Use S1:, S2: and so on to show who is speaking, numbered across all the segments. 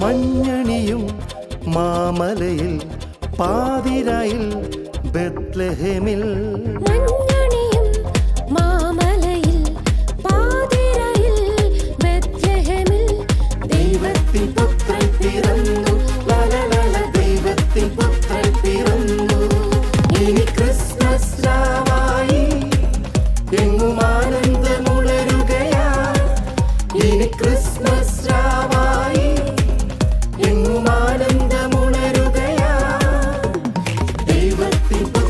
S1: മഞ്ഞണിയും മാമലയിൽ പാതിരായിൽ ബത്ലഹമിൽ Happy birthday.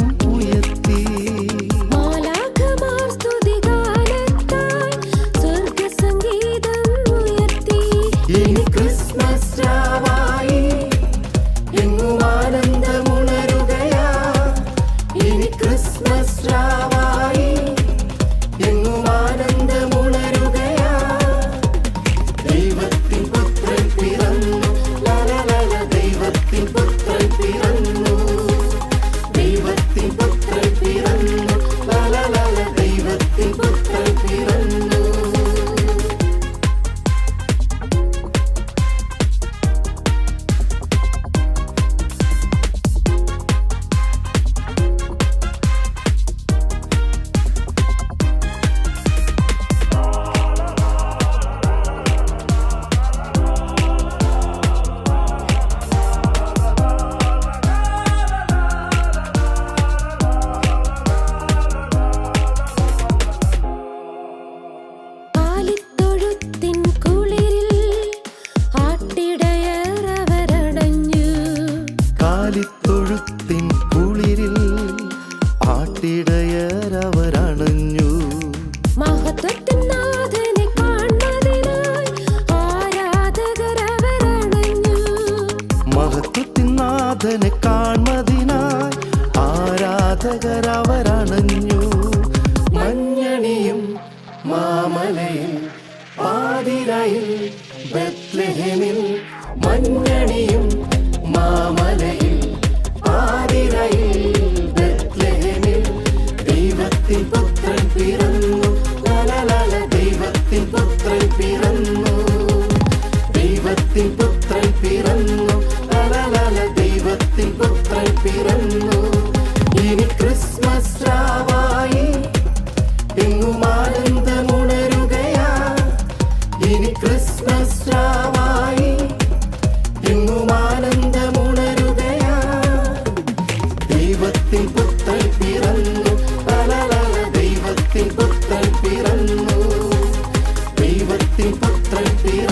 S2: ആലിത്തൊഴുത്തിൻ കുളിരിൽ
S1: ആട്ടിടയരവരണഞ്ഞു
S2: മഹത്വത്തിൻ നാഥനെ ആരാധകരവരണഞ്ഞു.
S1: മഹത്വത്തിൻ ആരാധകരവരണഞ്ഞു. മഞ്ഞണിയും മാമലയിൽ പാതിരയിൽ ബത്ലഹേമിൽ മഞ്ഞണിയും മാമലയിൽ ദൈവത്തിൻ പുത്രൻ പിറന്നു. ദൈവത്തിൻ പുത്രൻ പിറന്നു. ദൈവത്തിൻ പുത്രൻ പിറന്നു.